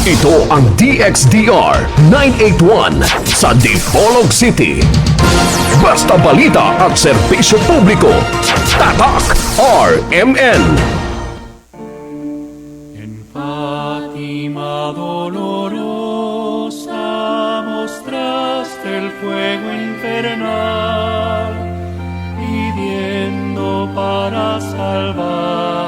Ito ang DXDR 981 sa Dipolog City. Basta balita at serbisyo publiko. Tatak RMN. En Fátima dolorosa mostraste el fuego infernal, pidiendo para salvarnos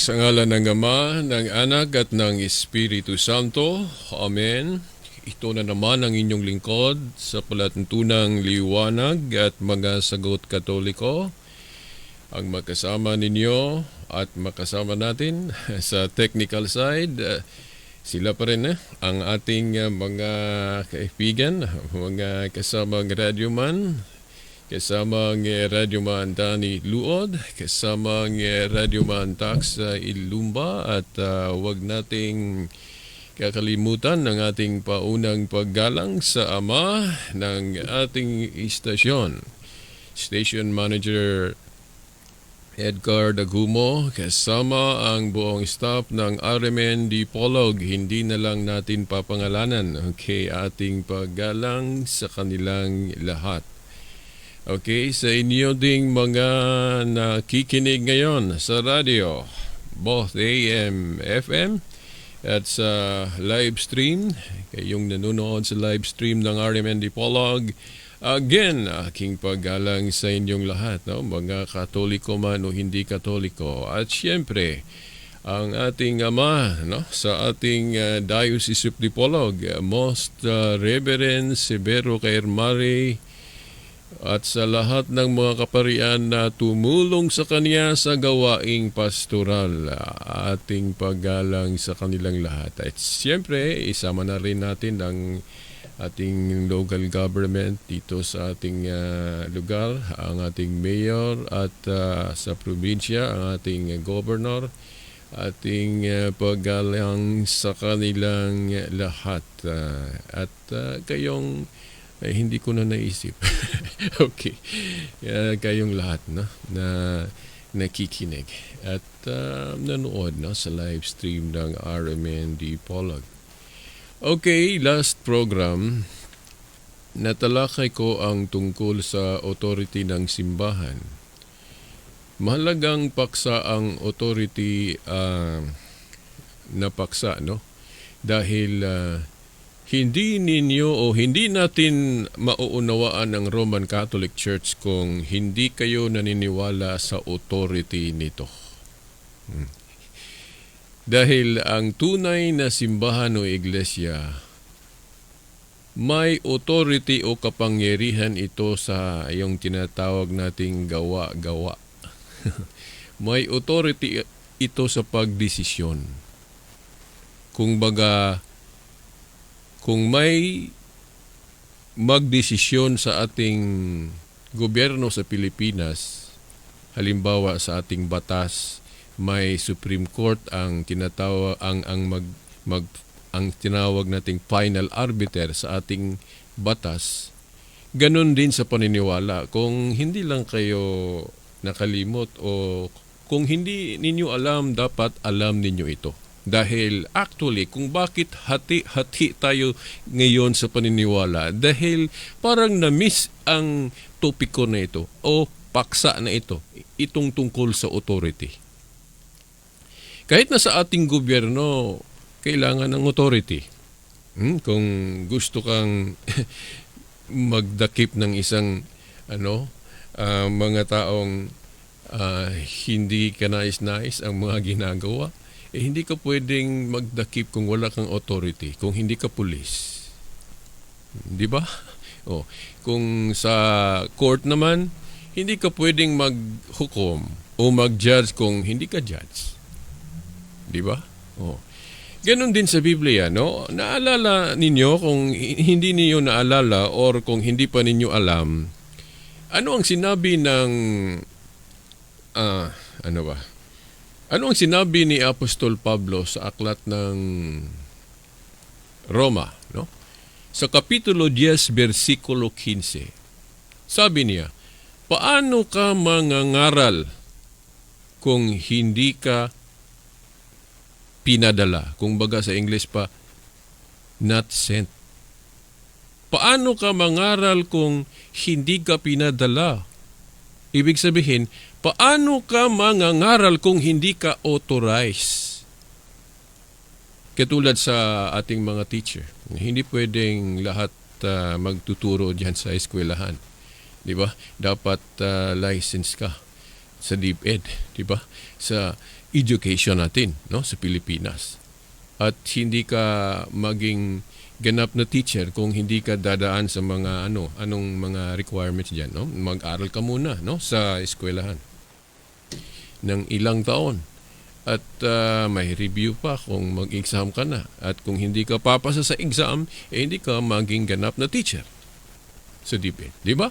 Sa ngalan ng Ama, ng Anak at ng Espiritu Santo. Amen. Ito na naman ang inyong lingkod sa palatuntunang liwanag at mga sagot katoliko. Ang makasama ninyo at makasama natin sa technical side, sila pa rin eh, ang ating mga kaibigan, mga kasamang radyoman, Kasamang eh, Radyoman Dani Luod, kasamang eh, Radyoman Tax sa Ilumba at ah, wag nating kakalimutan ng ating paunang paggalang sa ama ng ating istasyon. Station Manager Edgar Dagumo, kasama ang buong staff ng RMN Dipolog. Hindi na lang natin papangalanan okay, ating paggalang sa kanilang lahat. Okay, sa inyo ding mga nakikinig ngayon sa radio, both AM, FM, at sa live stream, kayong nanonood sa live stream ng RMN Dipolog, again, aking paggalang sa inyong lahat, no? mga katoliko man o hindi katoliko. At syempre, ang ating ama no sa ating uh, Diocese of Dipolog, Most uh, Reverend Severo Cairmari at sa lahat ng mga kaparian na tumulong sa kanya sa gawaing pastoral. Ating paggalang sa kanilang lahat. At siyempre, isama na rin natin ang ating local government dito sa ating ah, lugar, ang ating mayor at ah, sa probinsya, ang ating governor, ating ah, paggalang sa kanilang lahat. Ah, at ah, kayong ay hindi ko na naisip. okay. Uh, kayong lahat no, na nakikinig at uh, nanood no, sa live stream ng RMND Polog. Okay, last program, natalakay ko ang tungkol sa authority ng simbahan. Mahalagang paksa ang authority uh, na paksa, no? Dahil uh, hindi ninyo o hindi natin mauunawaan ang Roman Catholic Church kung hindi kayo naniniwala sa authority nito. Hmm. Dahil ang tunay na simbahan o iglesia, may authority o kapangyarihan ito sa yung tinatawag nating gawa-gawa. may authority ito sa pagdesisyon. Kung baga, kung may magdesisyon sa ating gobyerno sa Pilipinas, halimbawa sa ating batas, may Supreme Court ang tinatawag ang ang mag, mag ang tinawag nating final arbiter sa ating batas. Ganon din sa paniniwala. Kung hindi lang kayo nakalimot o kung hindi ninyo alam, dapat alam ninyo ito. Dahil actually, kung bakit hati-hati tayo ngayon sa paniniwala, dahil parang na-miss ang topiko na ito o paksa na ito, itong tungkol sa authority. Kahit na sa ating gobyerno, kailangan ng authority. Hmm? Kung gusto kang magdakip ng isang ano, uh, mga taong uh, hindi ka nais-nais ang mga ginagawa, eh hindi ka pwedeng magdakip kung wala kang authority, kung hindi ka pulis. Di ba? Oh, kung sa court naman, hindi ka pwedeng maghukom o mag-judge kung hindi ka judge. Di ba? Oh. Ganon din sa Biblia, no? Naalala ninyo kung hi- hindi niyo naalala or kung hindi pa ninyo alam, ano ang sinabi ng ah, ano ba? Ano ang sinabi ni Apostol Pablo sa aklat ng Roma, no? Sa kapitulo 10 bersikulo 15. Sabi niya, "Paano ka mangangaral kung hindi ka pinadala. Kung baga sa English pa, not sent. Paano ka mangaral kung hindi ka pinadala? Ibig sabihin, paano ka mangangaral kung hindi ka authorized? Katulad sa ating mga teacher, hindi pwedeng lahat ah, magtuturo diyan sa eskwelahan. 'Di ba? Dapat ah, license ka sa DepEd, 'di ba? Sa education natin, no, sa Pilipinas. At hindi ka maging ganap na teacher kung hindi ka dadaan sa mga ano, anong mga requirements diyan, no? Mag-aral ka muna, no, sa eskwelahan ng ilang taon. At ah, may review pa kung mag-exam ka na. At kung hindi ka papasa sa exam, eh hindi ka maging ganap na teacher sa. Di ba?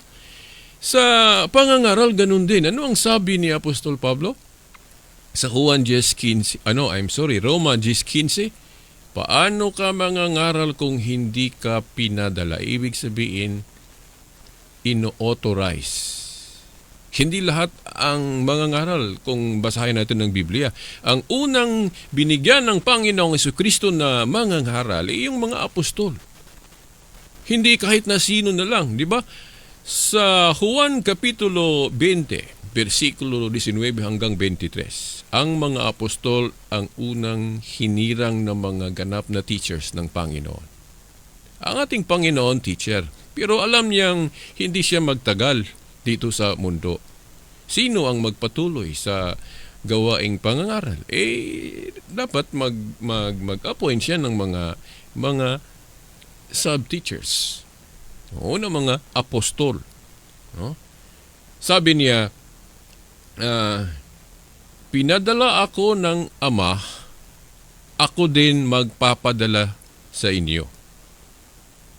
Sa pangangaral, ganun din. Ano ang sabi ni Apostol Pablo? Sa Juan 10.15, ano, I'm sorry, Roma 10.15, paano ka mangangaral kung hindi ka pinadala? Ibig sabihin, ino-authorize. Hindi lahat ang mangangaral kung basahin natin ng Biblia. Ang unang binigyan ng Panginoong Kristo na mangangaral ay yung mga apostol. Hindi kahit na sino na lang, di ba? Sa Juan Kapitulo 20, versikulo 19 hanggang 23, ang mga apostol ang unang hinirang ng mga ganap na teachers ng Panginoon. Ang ating Panginoon, teacher, pero alam niyang hindi siya magtagal dito sa mundo. Sino ang magpatuloy sa gawaing pangangaral? Eh, dapat mag, mag, mag-appoint siya ng mga, mga sub-teachers. O ng mga apostol. No? Sabi niya, ah, pinadala ako ng Ama, ako din magpapadala sa inyo.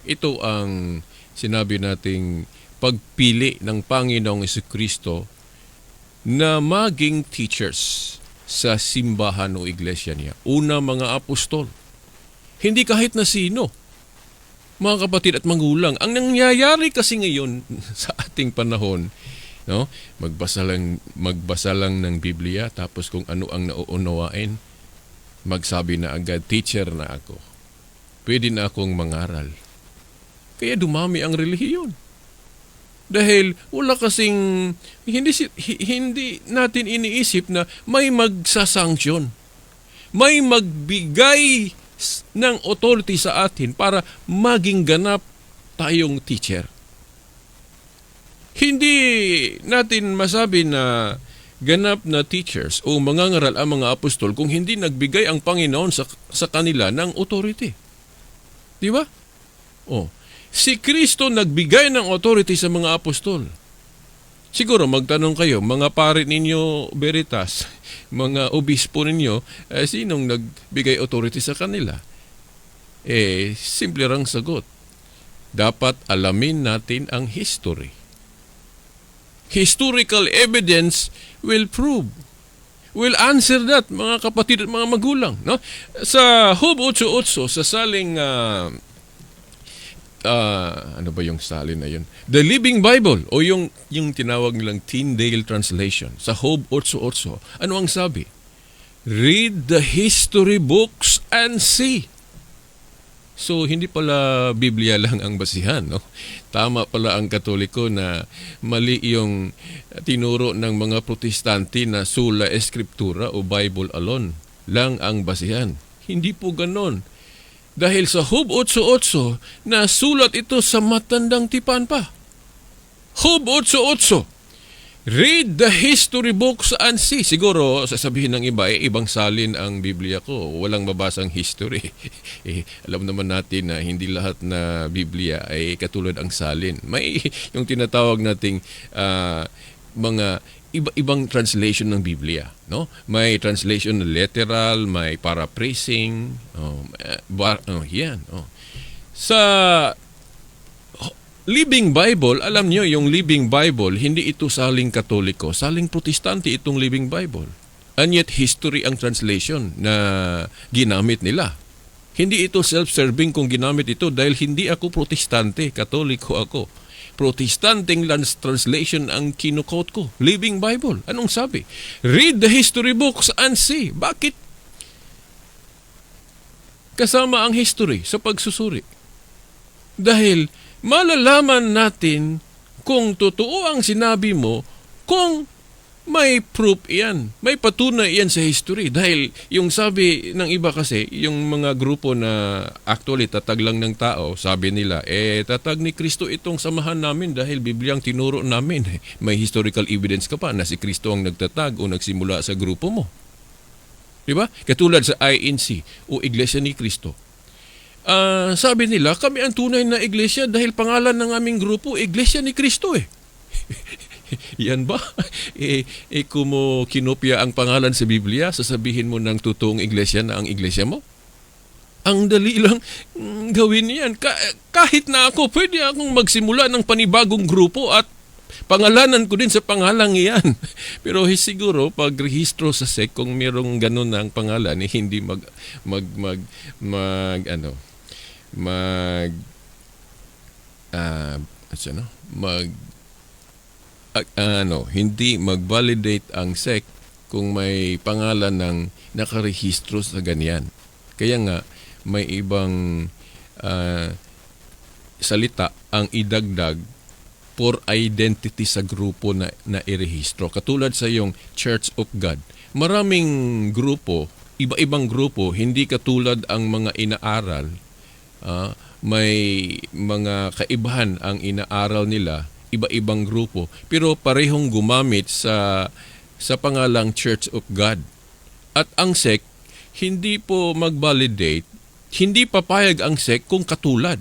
Ito ang sinabi nating pagpili ng Panginoong Kristo na maging teachers sa simbahan o iglesia niya. Una mga apostol. Hindi kahit na sino mga kapatid at magulang, ang nangyayari kasi ngayon sa ating panahon, no? Magbasa lang magbasa lang ng Biblia tapos kung ano ang nauunawain, magsabi na agad teacher na ako. Pwede na akong mangaral. Kaya dumami ang relihiyon. Dahil wala kasing hindi hindi natin iniisip na may magsasanksyon. May magbigay ng authority sa atin para maging ganap tayong teacher. Hindi natin masabi na ganap na teachers o mangangaral ang mga apostol kung hindi nagbigay ang Panginoon sa, sa kanila ng authority. Di ba? Oh, si Kristo nagbigay ng authority sa mga apostol. Siguro magtanong kayo, mga pare ninyo Veritas, mga obispo ninyo, eh, sinong nagbigay authority sa kanila? Eh, simple rang sagot. Dapat alamin natin ang history. Historical evidence will prove will answer that mga kapatid at mga magulang no sa Hub 88 sa saling ah, ah, ano ba yung salin na yun? The Living Bible o yung yung tinawag nilang Tyndale translation sa Job 8:8. Ano ang sabi? Read the history books and see. So hindi pala Biblia lang ang basihan, no? Tama pala ang Katoliko na mali yung tinuro ng mga Protestante na sola escriptura o Bible alone lang ang basihan. Hindi po ganon. Dahil sa Hub 8.8 na sulat ito sa matandang tipan pa. Hub 8.8 Read the history books and see. Siguro, sasabihin ng iba, eh, ibang salin ang Biblia ko. Walang mabasang history. eh, alam naman natin na hindi lahat na Biblia ay katulad ang salin. May yung tinatawag nating ah, mga iba-ibang translation ng Biblia, no? May translation na literal, may paraphrasing, oh, eh, bar, oh, yan, oh. Sa Living Bible, alam niyo yung Living Bible, hindi ito saling Katoliko, saling Protestante itong Living Bible. And yet history ang translation na ginamit nila. Hindi ito self-serving kung ginamit ito dahil hindi ako Protestante, Katoliko ako. Protestanteng lands translation ang kinukot ko. Living Bible. Anong sabi? Read the history books and see. Bakit? Kasama ang history sa pagsusuri. Dahil malalaman natin kung totoo ang sinabi mo kung may proof iyan. May patunay iyan sa history. Dahil yung sabi ng iba kasi, yung mga grupo na actually tatag lang ng tao, sabi nila, eh tatag ni Kristo itong samahan namin dahil Bibliang tinuro namin. May historical evidence ka pa na si Kristo ang nagtatag o nagsimula sa grupo mo. Di ba? Katulad sa INC o Iglesia ni Kristo. Ah, sabi nila, kami ang tunay na iglesia dahil pangalan ng aming grupo, Iglesia ni Kristo eh. Yan ba? Eh, eh kung mo kinopya ang pangalan sa Biblia, sasabihin mo ng totoong iglesia na ang iglesia mo? Ang dali lang mm, gawin yan. Ka- kahit na ako, pwede akong magsimula ng panibagong grupo at pangalanan ko din sa pangalang iyan. Pero eh, siguro pag rehistro sa SEC kung merong ganun na ang pangalan eh, hindi mag mag mag mag ano mag ah ano mag ah, ano hindi mag-validate ang SEC kung may pangalan ng nakarehistro sa ganyan. Kaya nga may ibang ah, salita ang idagdag for identity sa grupo na, na irehistro. Katulad sa yung Church of God. Maraming grupo, iba-ibang grupo, hindi katulad ang mga inaaral. Ah, may mga kaibahan ang inaaral nila, iba-ibang grupo, pero parehong gumamit sa sa pangalang Church of God. At ang SEC, hindi po mag-validate, hindi papayag ang SEC kung katulad.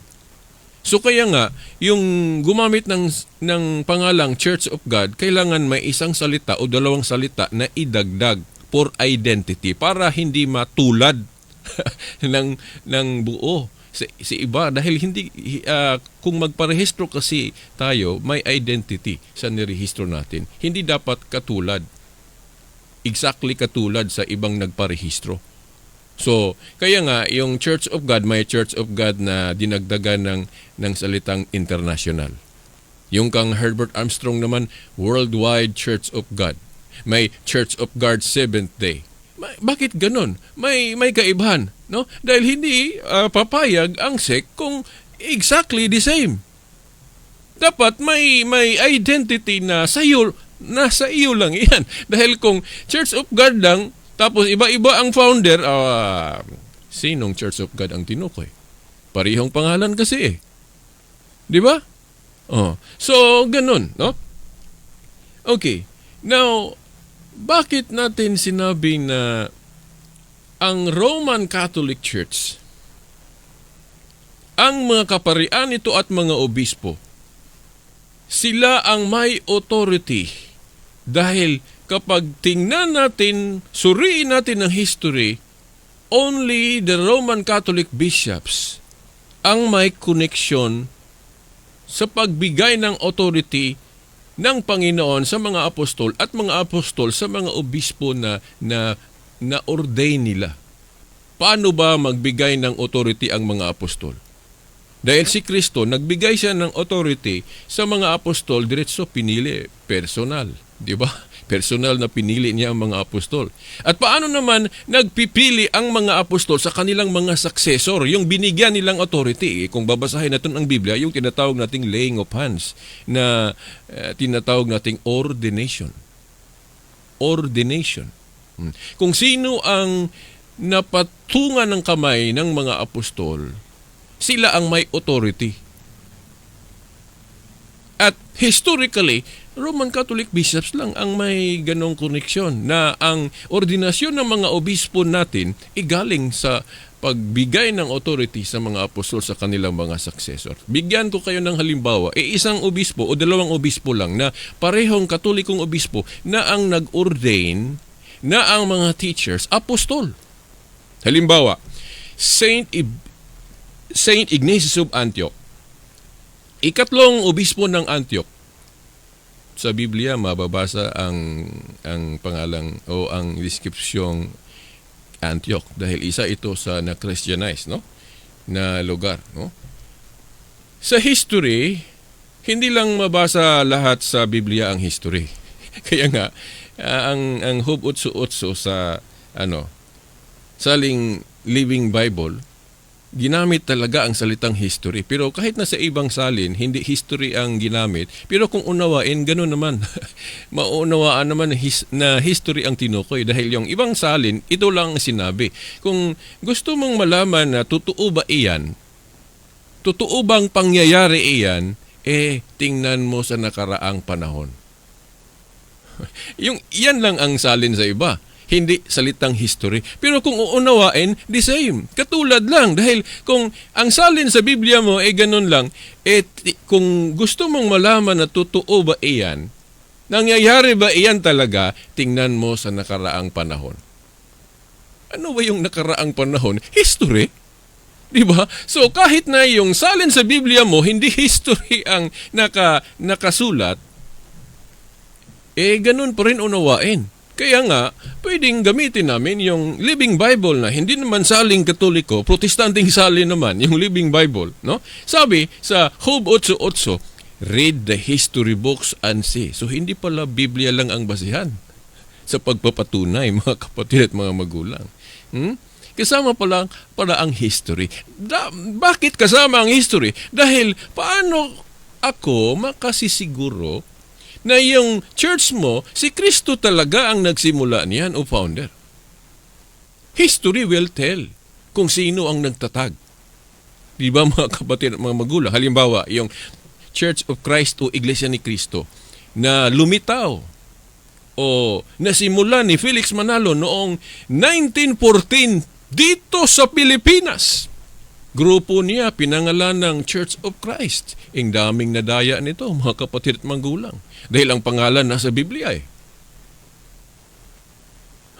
So kaya nga, yung gumamit ng, ng pangalang Church of God, kailangan may isang salita o dalawang salita na idagdag for identity para hindi matulad ng, ng buo sa, sa iba. Dahil hindi, ah, kung magparehistro kasi tayo, may identity sa nirehistro natin. Hindi dapat katulad. Exactly katulad sa ibang nagparehistro. So, kaya nga, yung Church of God, may Church of God na dinagdagan ng, ng salitang international. Yung kang Herbert Armstrong naman, Worldwide Church of God. May Church of God Seventh Day. Bakit ganun? May, may kaibahan, no? Dahil hindi ah, papayag ang SEC kung exactly the same. Dapat may may identity na sa iyo nasa iyo lang 'yan. Dahil kung Church of God lang tapos iba-iba ang founder, ah, sinong Church of God ang tinukoy? Parihong pangalan kasi eh. 'Di ba? Oh. So ganun, no? Okay. Now, bakit natin sinabi na ang Roman Catholic Church ang mga kaparian nito at mga obispo sila ang may authority dahil kapag tingnan natin, suriin natin ang history, only the Roman Catholic bishops ang may connection sa pagbigay ng authority ng Panginoon sa mga apostol at mga apostol sa mga obispo na na na ordain nila. Paano ba magbigay ng authority ang mga apostol? Dahil si Kristo, nagbigay siya ng authority sa mga apostol, diretso pinili, personal. Di ba? Personal na pinili niya ang mga apostol. At paano naman nagpipili ang mga apostol sa kanilang mga successor, yung binigyan nilang authority. Eh, Kung babasahin natin ang Biblia, yung tinatawag nating laying of hands, na eh, tinatawag nating ordination. Ordination. Hmm. Kung sino ang napatungan ng kamay ng mga apostol, sila ang may authority. At historically, Roman Catholic bishops lang ang may ganong koneksyon na ang ordinasyon ng mga obispo natin igaling sa pagbigay ng authority sa mga apostol sa kanilang mga successor. Bigyan ko kayo ng halimbawa, e isang obispo o dalawang obispo lang na parehong katolikong obispo na ang nag-ordain na ang mga teachers apostol. Halimbawa, Saint Ib- Saint Ignatius of Antioch. Ikatlong obispo ng Antioch. Sa Biblia mababasa ang ang pangalang o ang deskripsyong Antioch dahil isa ito sa na-Christianize, no? na lugar, no? Sa history, hindi lang mabasa lahat sa Biblia ang history. Kaya nga ah, ang ang Hub Utsu sa ano saling Living Bible ginamit talaga ang salitang history. Pero kahit na sa ibang salin, hindi history ang ginamit. Pero kung unawain, gano'n naman. Maunawaan naman na, his- na history ang tinukoy. Dahil yung ibang salin, ito lang ang sinabi. Kung gusto mong malaman na totoo ba iyan, totoo bang pangyayari iyan, eh, tingnan mo sa nakaraang panahon. yung yan lang ang salin sa iba hindi salitang history. Pero kung uunawain, the same. Katulad lang. Dahil kung ang salin sa Biblia mo ay ganun lang, eh, kung gusto mong malaman na totoo ba iyan, nangyayari ba iyan talaga, tingnan mo sa nakaraang panahon. Ano ba yung nakaraang panahon? History. Di ba? So kahit na yung salin sa Biblia mo, hindi history ang naka, nakasulat, eh ganun pa rin unawain. Kaya nga, pwedeng gamitin namin yung Living Bible na hindi naman saling katoliko, protestanting salin naman, yung Living Bible. No? Sabi sa Job 8.8, read the history books and see. So hindi pala Biblia lang ang basihan sa pagpapatunay, mga kapatid at mga magulang. Hmm? Kasama pala, pala ang history. Da, bakit kasama ang history? Dahil paano ako makasisiguro na yung church mo, si Kristo talaga ang nagsimula niyan o founder. History will tell kung sino ang nagtatag. Di ba mga kapatid at mga magulang? Halimbawa, yung Church of Christ o Iglesia ni Kristo na lumitaw o nasimula ni Felix Manalo noong 1914 dito sa Pilipinas. Grupo niya pinangalan ng Church of Christ. Ang daming nadaya nito, mga kapatid at magulang. Dahil ang pangalan nasa Biblia eh.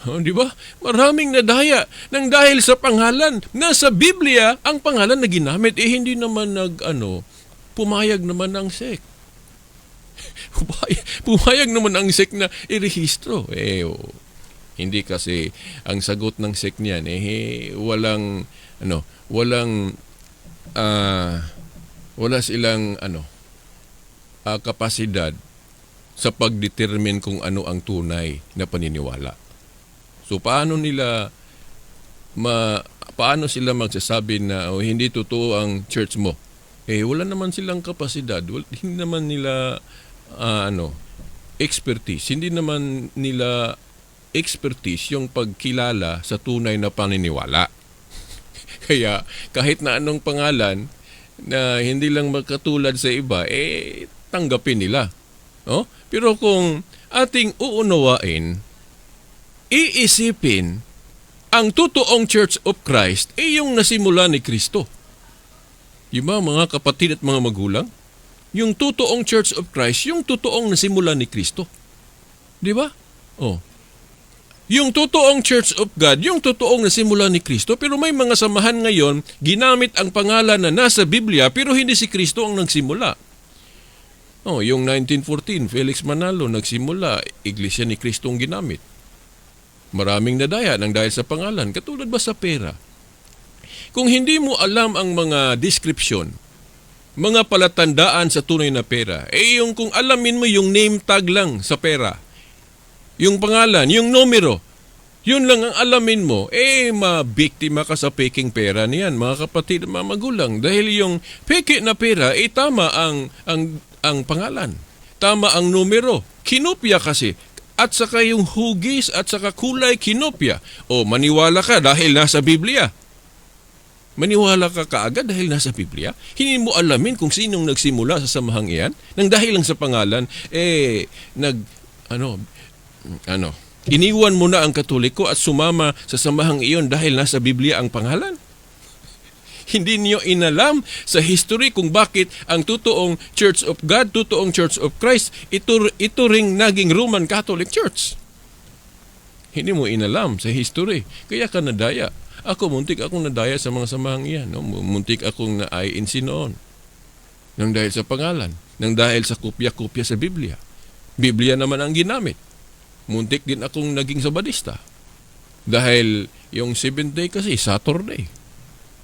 Oh, di ba? Maraming nadaya nang dahil sa pangalan. Nasa Biblia, ang pangalan na ginamit, eh hindi naman nag, ano, pumayag naman ang sek. pumayag naman ang sek na irehistro. Eh, oh, hindi kasi ang sagot ng sek niyan, eh, walang, ano, walang, ah, wala silang, ano, ah, kapasidad sa pagdetermine kung ano ang tunay na paniniwala. So paano nila ma paano sila magsasabi na oh, hindi totoo ang church mo? Eh wala naman silang kapasidad, wala, hindi naman nila ah, ano expertise, hindi naman nila expertise yung pagkilala sa tunay na paniniwala. Kaya kahit na anong pangalan na hindi lang magkatulad sa iba, eh tanggapin nila. No? Pero kung ating uunawain, iisipin ang totoong Church of Christ ay yung nasimula ni Kristo. Yung ba, mga kapatid at mga magulang? Yung totoong Church of Christ, yung totoong nasimula ni Kristo. Di ba? Oh. Yung totoong Church of God, yung totoong nasimula ni Kristo, pero may mga samahan ngayon, ginamit ang pangalan na nasa Biblia, pero hindi si Kristo ang nagsimula. Oh, yung 1914, Felix Manalo nagsimula, Iglesia ni Kristo ang ginamit. Maraming nadaya ng dahil sa pangalan, katulad ba sa pera? Kung hindi mo alam ang mga description, mga palatandaan sa tunay na pera, eh yung kung alamin mo yung name tag lang sa pera, yung pangalan, yung numero, yun lang ang alamin mo, eh mabiktima ka sa peking pera niyan, mga kapatid at mga magulang. Dahil yung peke na pera, eh tama ang, ang, ang pangalan. Tama ang numero. Kinopya kasi. At saka yung hugis at saka kulay kinopya. O maniwala ka dahil nasa Biblia. Maniwala ka kaagad dahil nasa Biblia? Hindi mo alamin kung sinong nagsimula sa samahang iyan? Nang dahil lang sa pangalan, eh, nag, ano, ano, iniwan mo na ang katoliko at sumama sa samahang iyon dahil nasa Biblia ang pangalan? Hindi niyo inalam sa history kung bakit ang totoong Church of God, totoong Church of Christ, ito, ito ring naging Roman Catholic Church. Hindi mo inalam sa history. Kaya ka nadaya. Ako, muntik akong nadaya sa mga samahang iyan. No? Muntik akong na-INC noon. Nang dahil sa pangalan. Nang dahil sa kopya-kopya sa Biblia. Biblia naman ang ginamit. Muntik din akong naging sabadista. Dahil yung 7th day kasi, Saturday.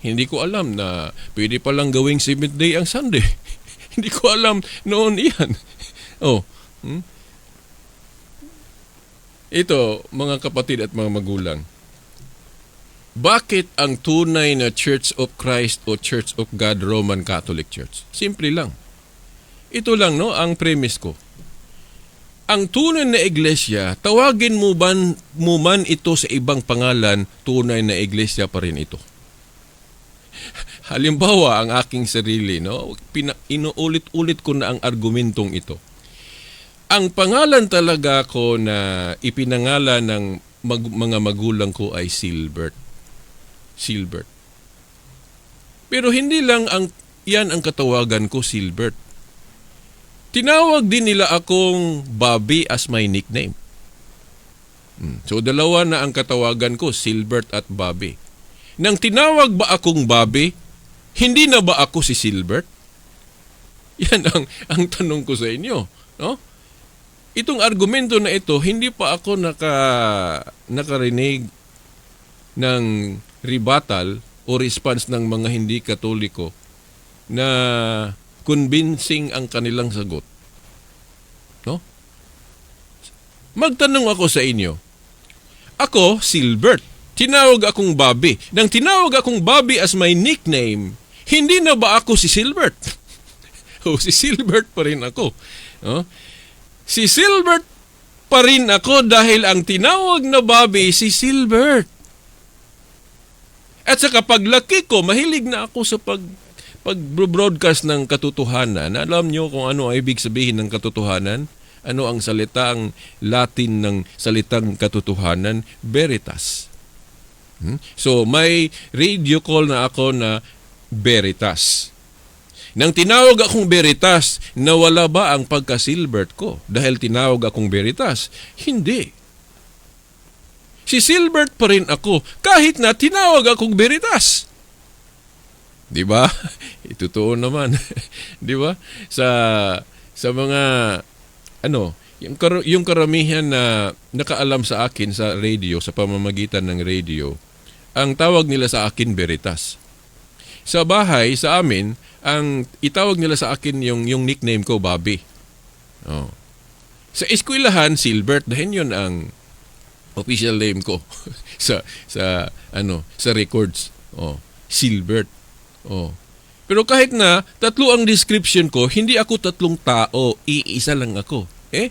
Hindi ko alam na pwede palang gawing 7th day ang Sunday. Hindi ko alam noon iyan. Oh, hmm? Ito, mga kapatid at mga magulang. Bakit ang tunay na Church of Christ o Church of God Roman Catholic Church? Simple lang. Ito lang no ang premise ko. Ang tunay na iglesia, tawagin mo, ban, mo man ito sa ibang pangalan, tunay na iglesia pa rin ito. Halimbawa, ang aking sarili, no? Pina, inuulit-ulit ko na ang argumentong ito. Ang pangalan talaga ko na ipinangalan ng mag- mga magulang ko ay Silbert. Silbert. Pero hindi lang ang yan ang katawagan ko Silbert. Tinawag din nila akong Bobby as my nickname. Hmm. So dalawa na ang katawagan ko, Silbert at Bobby. Nang tinawag ba akong Bobby, hindi na ba ako si Silbert? Yan ang, ang tanong ko sa inyo. No? Itong argumento na ito, hindi pa ako naka, nakarinig ng rebuttal o response ng mga hindi katoliko na convincing ang kanilang sagot. No? Magtanong ako sa inyo. Ako, Silbert. Tinawag akong Bobby. Nang tinawag akong Bobby as my nickname, hindi na ba ako si Silbert? o si Silbert pa rin ako. No? Si Silbert pa rin ako dahil ang tinawag na Bobby si Silbert. At sa paglaki ko, mahilig na ako sa pag pag-broadcast ng katotohanan. Alam nyo kung ano ang ibig sabihin ng katotohanan? Ano ang salitang Latin ng salitang katotohanan? Veritas. Hmm? So may radio call na ako na Veritas. Nang tinawag akong Veritas, nawala ba ang pagka-Silbert ko dahil tinawag akong Veritas? Hindi. Si Silbert pa rin ako kahit na tinawag akong Veritas. 'Di ba? Itotoo naman. 'Di ba? Sa sa mga ano, yung, kar- yung karamihan na nakaalam sa akin sa radio, sa pamamagitan ng radio, ang tawag nila sa akin Veritas. Sa bahay, sa amin, ang itawag nila sa akin yung, yung nickname ko, Bobby. Oh. Sa eskwelahan, Silbert, dahil yun ang official name ko sa sa ano sa records oh Silbert oh pero kahit na tatlo ang description ko hindi ako tatlong tao iisa lang ako eh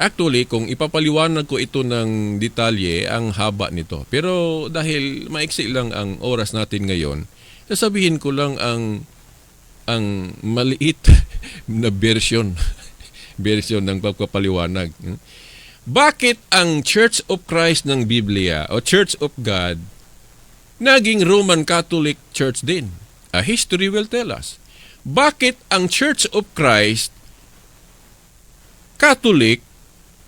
Actually, kung ipapaliwanag ko ito ng detalye, ang haba nito. Pero dahil maiksi lang ang oras natin ngayon, sasabihin ko lang ang ang maliit na version version ng pagpapaliwanag. Bakit ang Church of Christ ng Biblia o Church of God naging Roman Catholic Church din? A history will tell us. Bakit ang Church of Christ Catholic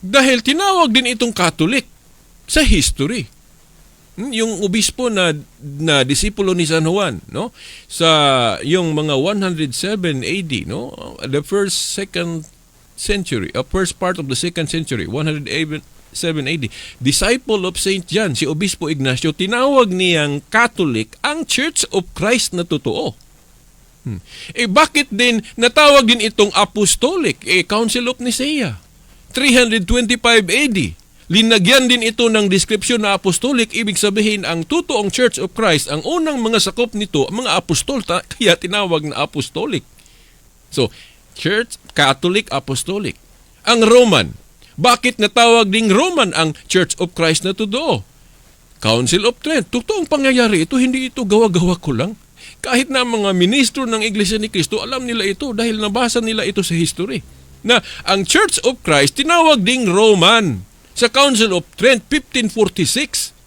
dahil tinawag din itong Catholic sa history. Hmm, Yung obispo na na disipulo ni San Juan, no? Sa yung mga 107 AD, no? The first second century, a first part of the second century, 107 AD, disciple of Saint John, si Obispo Ignacio, tinawag niyang Catholic ang Church of Christ na totoo. Hmm. Eh bakit din natawag din itong apostolic, eh Council of Nicaea, 325 AD. Linagyan din ito ng description na apostolic, ibig sabihin ang totoong Church of Christ, ang unang mga sakop nito, mga apostol, kaya tinawag na apostolic. So, Church, Catholic, Apostolic. Ang Roman, bakit natawag ding Roman ang Church of Christ na totoo? Council of Trent. Totoong pangyayari ito, hindi ito gawa-gawa ko lang. Kahit na mga ministro ng Iglesia ni Cristo, alam nila ito dahil nabasa nila ito sa history. Na ang Church of Christ tinawag ding Roman sa Council of Trent 1546.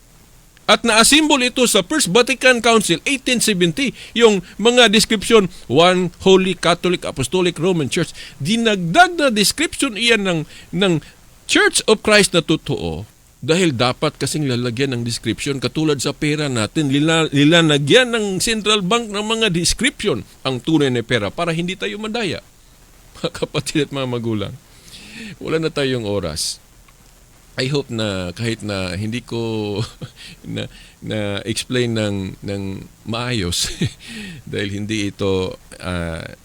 At naasimbol ito sa First Vatican Council 1870, yung mga description, one Holy Catholic Apostolic Roman Church. Dinagdag na description iyan ng, ng Church of Christ na totoo dahil dapat kasing lalagyan ng description katulad sa pera natin, lila, lilanagyan ng central bank ng mga description ang tunay na pera para hindi tayo madaya. Mga kapatid at mga magulang, wala na tayong oras. I hope na kahit na hindi ko na, na explain ng ng maayos dahil hindi ito ah,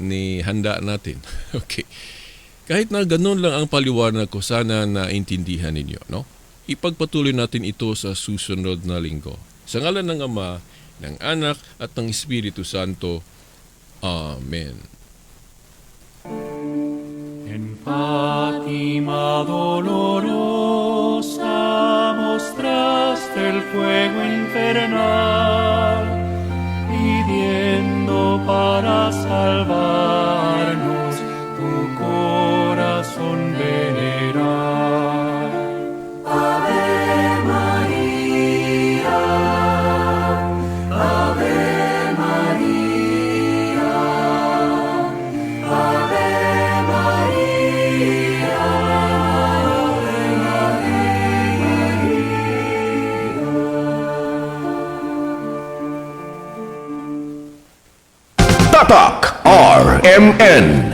ni handa natin. Okay. Kahit na ganun lang ang paliwanag ko, sana naintindihan ninyo, no? Ipagpatuloy natin ito sa susunod na linggo. Sa ngalan ng Ama, ng Anak at ng Espiritu Santo. Amen. En Fátima dolorosa mostraste el fuego infernal, pidiendo Tatak RMN. Sa